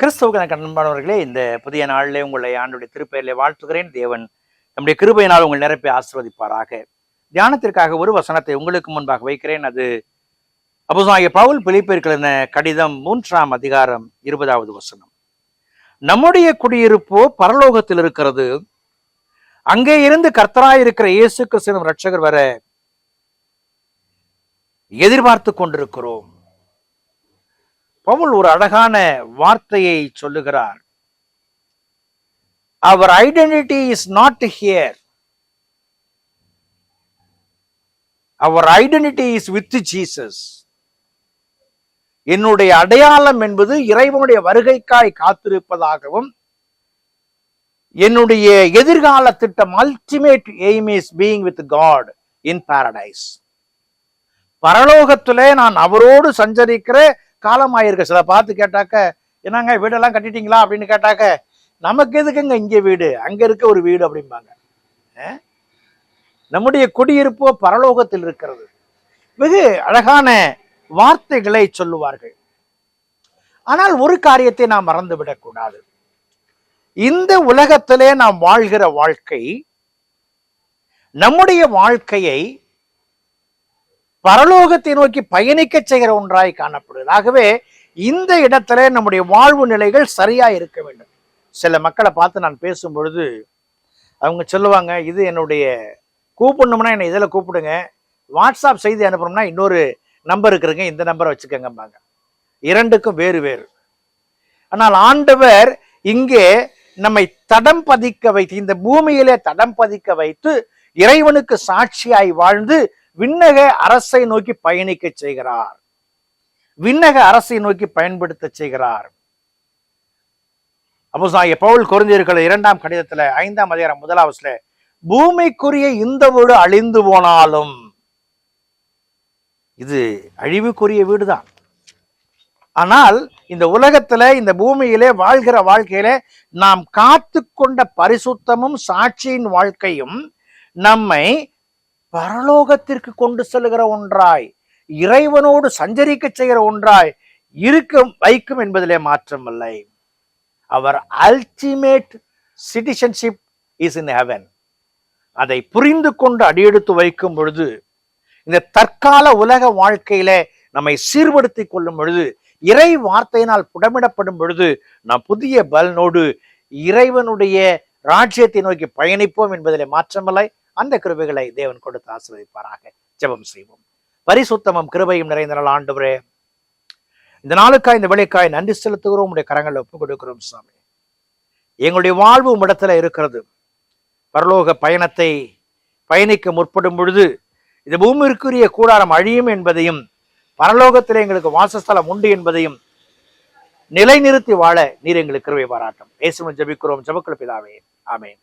கிறிஸ்தவ கண்பானவர்களே இந்த புதிய நாளிலே உங்களை ஆண்டுடைய திருப்பெயரிலே வாழ்த்துகிறேன். தேவன் நம்முடைய கிருபையினால் உங்கள் நிரப்பி ஆசிர்வதிப்பாராக. தியானத்திற்காக ஒரு வசனத்தை உங்களுக்கு முன்பாக வைக்கிறேன். அது அப்போஸ்தலனாகிய பவுல் பிலிப்பியர்களின கடிதம் மூன்றாம் அதிகாரம் இருபதாவது வசனம். நம்முடைய குடியிருப்போ பரலோகத்தில் இருக்கிறது. அங்கே இருந்து கர்த்தராயிருக்கிற இயேசு கிறிஸ்துவின் ரட்சகர் வர எதிர்பார்த்து கொண்டிருக்கிறோம். பவுல் ஒரு அழகான வார்த்தையை சொல்லுகிறார். அவர் ஐடென்டிட்டி இஸ் நாட் ஹியர் அவர் ஐடென்டிட்டி இஸ் வித் ஜீசஸ் என்னுடைய அடையாளம் என்பது இறைவனுடைய வருகைக்காய் காத்திருப்பதாகவும் என்னுடைய எதிர்கால திட்டம் ultimate aim is being with God in paradise பரலோகத்திலே நான் அவரோடு சஞ்சரிக்கிற காலமாயிருக்கு. சில பார்த்து கேட்டாக்க என்னங்க வீடெல்லாம் கட்டிட்டீங்களா? அப்படின்னு கேட்டாக்க நமக்கு எதுக்குங்க இங்கே வீடு? அங்க இருக்க ஒரு வீடு அப்படிம்பாங்க. நம்முடைய குடியிருப்போ பரலோகத்தில் இருக்கிறது. வெகு அழகான வார்த்தைகளை சொல்லுவார்கள். ஆனால் ஒரு காரியத்தை நாம் மறந்துவிடக்கூடாது இந்த உலகத்திலே நாம் வாழ்கிற வாழ்க்கை நம்முடைய வாழ்க்கையை பரலோகத்தை நோக்கி பயணிக்க செய்கிற ஒன்றாய் காணப்படுது ஆகவே இந்த இடத்துல நம்முடைய வாழ்வு நிலைகள் சரியா இருக்க வேண்டும். சில மக்களை பார்த்து நான் பேசும் பொழுது அவங்க சொல்லுவாங்க இது என்னுடைய கூப்பிடணும்னா என்னை இதில் கூப்பிடுங்க. வாட்ஸ்அப் செய்தி அனுப்பணும்னா இன்னொரு நம்பர் இருக்குதுங்க இந்த நம்பரை வச்சுக்கோங்கம்பாங்க. இரண்டுக்கும் வேறு வேறு. ஆனால் ஆண்டவர் இங்கே நம்மை தடம் பதிக்க வைத்து இந்த பூமியிலே தடம் பதிக்க வைத்து இறைவனுக்கு சாட்சியாய் வாழ்ந்து விண்ணக அரசை நோக்கி பயணிக்க செய்கிறார். விண்ணக அரசை நோக்கி பயன்படுத்த செய்கிறார். அப்போ பவுல் குறைஞ்சிருக்கிற இரண்டாம் கடிதத்துல ஐந்தாம் அதிகாரம் முதலாவதுல பூமிக்குரிய இந்த வீடு அழிந்து போனாலும் இது அழிவுக்குரிய வீடுதான். ஆனால் இந்த உலகத்துல இந்த பூமியிலே வாழ்கிற வாழ்க்கையிலே நாம் காத்து கொண்ட பரிசுத்தமும் சாட்சியின் வாழ்க்கையும் நம்மை பரலோகத்திற்கு கொண்டு செல்கிற ஒன்றாய் இறைவனோடு சஞ்சரிக்க செய்கிற ஒன்றாய் இருக்கும் வைக்கும் என்பதிலே மாற்றமில்லை. அவர் ultimate citizenship is in heaven அதை புரிந்து கொண்டு அடியெடுத்து வைக்கும் பொழுது இந்த தற்கால உலக வாழ்க்கையில நம்மை சீர்படுத்தி கொள்ளும் பொழுது இறை வார்த்தையினால் புடமிடப்படும் பொழுது நாம் புதிய பலனோடு இறைவனுடைய ராஜ்யத்தை நோக்கி பயணிப்போம் என்பதிலே மாற்றமில்லை. அந்த கிருபைகளை தேவன் கொடுத்து ஆசீர்வதிப்பாராக. ஜெபம் செய்வோம். பரிசுத்தமும் கிருபையும் நிறைந்த நாள் ஆண்டவரே இந்த நாளுக்காய் இந்த வேலைக்காய் நன்றி செலுத்துகிறோம். உடைய கரங்களை ஒப்புக் கொடுக்கிறோம் சாமி. எங்களுடைய வாழ்வு இடத்துல இருக்கிறது. பரலோக பயணத்தை பயணிக்க முற்படும் பொழுது இந்த பூமிக்குரிய கூடாரம் அழியும் என்பதையும் பரலோகத்தில் எங்களுக்கு வாசஸ்தலம் உண்டு என்பதையும் நிலைநிறுத்தி வாழ நீர் எங்களுக்கு கிருவை பாராட்டும். இயேசுவின் ஜெபிக்கிறோம். ஜெபக்குள்ள பிதாவே. ஆமேன்.